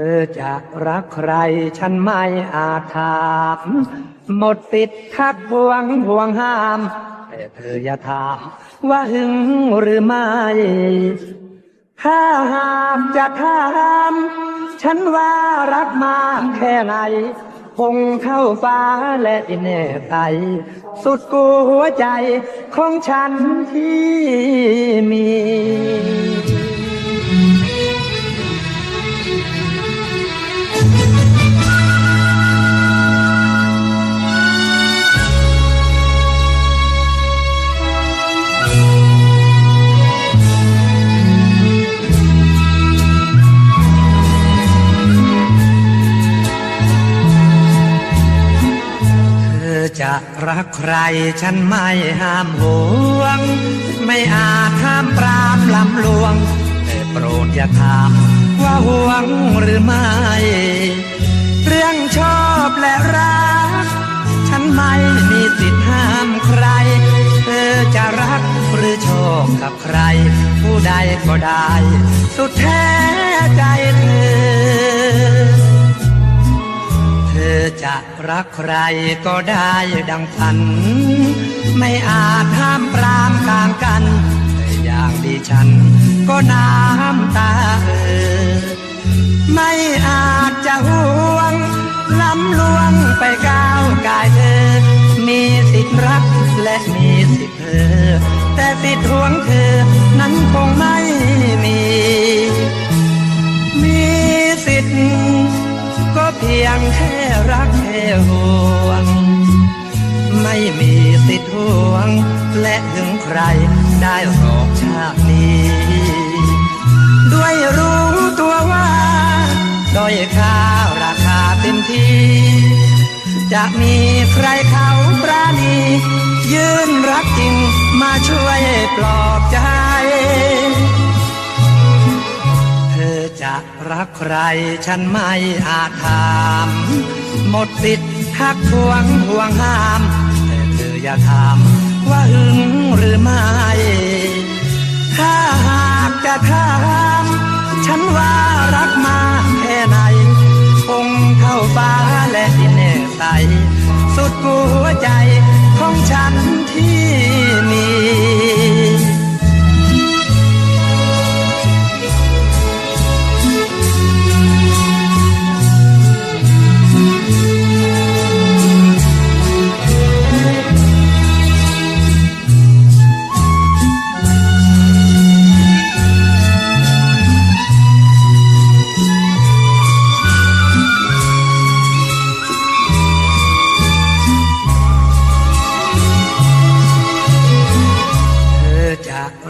เธอจะรักใครฉันไม่อาจถาม หมดสิทธิ์ทักพวงพวงห้าม แต่เธออย่าถาม ว่าหึงหรือไม่ ถ้าหากจะถาม ฉันว่ารักมากแค่ไหน คงเข้าฟ้าและอินแน่ใจสุดกูหัวใจของฉันที่มี จะรักใครฉันไม่ห้ามหวง ไม่อาจห้ามปรามลำลวง แต่โปรดอย่าถามว่าห่วงหรือไม่ เรื่องชอบและรัก ฉันไม่มีสิทธิ์ห้ามใคร เธอจะรักหรือชอบกับใคร ผู้ใดก็ได้ สุดแท้ใจเธอ อจะรักใครก็ได้ดังฝัน ไม่อาจห้ามปรามกลางกัน แต่อย่างดีฉันก็น้ำตาเออไม่อาจจะห่ว รักแค่ห่วง ไม่มีสิทธิ์ห่วง และถึงใครได้หรอกชาตินี้ ด้วยรู้ตัวว่าด้อยค่าราคาเต็มที่ จะมีใครเขาปราณี ยืนรักจริงมาช่วยปลอบใจ รักใครฉันไม่อาจถาม หมดสิทธิ์ทักทวงห่วงห้าม แต่เธออย่าถามว่าหึงหรือไม่ ถ้าหากจะถามฉันว่ารักมาแค่ไหน คงเท่าฟ้าและดินแน่ใส สุดหัวใจของฉันที่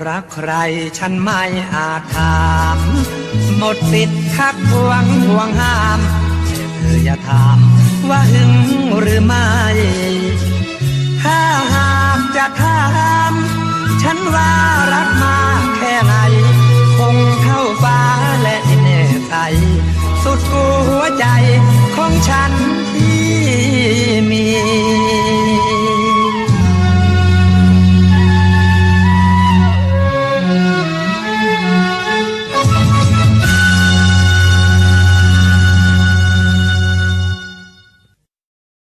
รักใครฉันไม่อาจถาม หมดสิทธิ์ทักทวงห่วงห้ามเธออย่าถามว่าหึงหรือไม่ ถ้าหากจะถาม ฉันว่ารักมากแค่ไหน คงเท่าฟ้าและดินแน่ใสสุดหัวใจของฉัน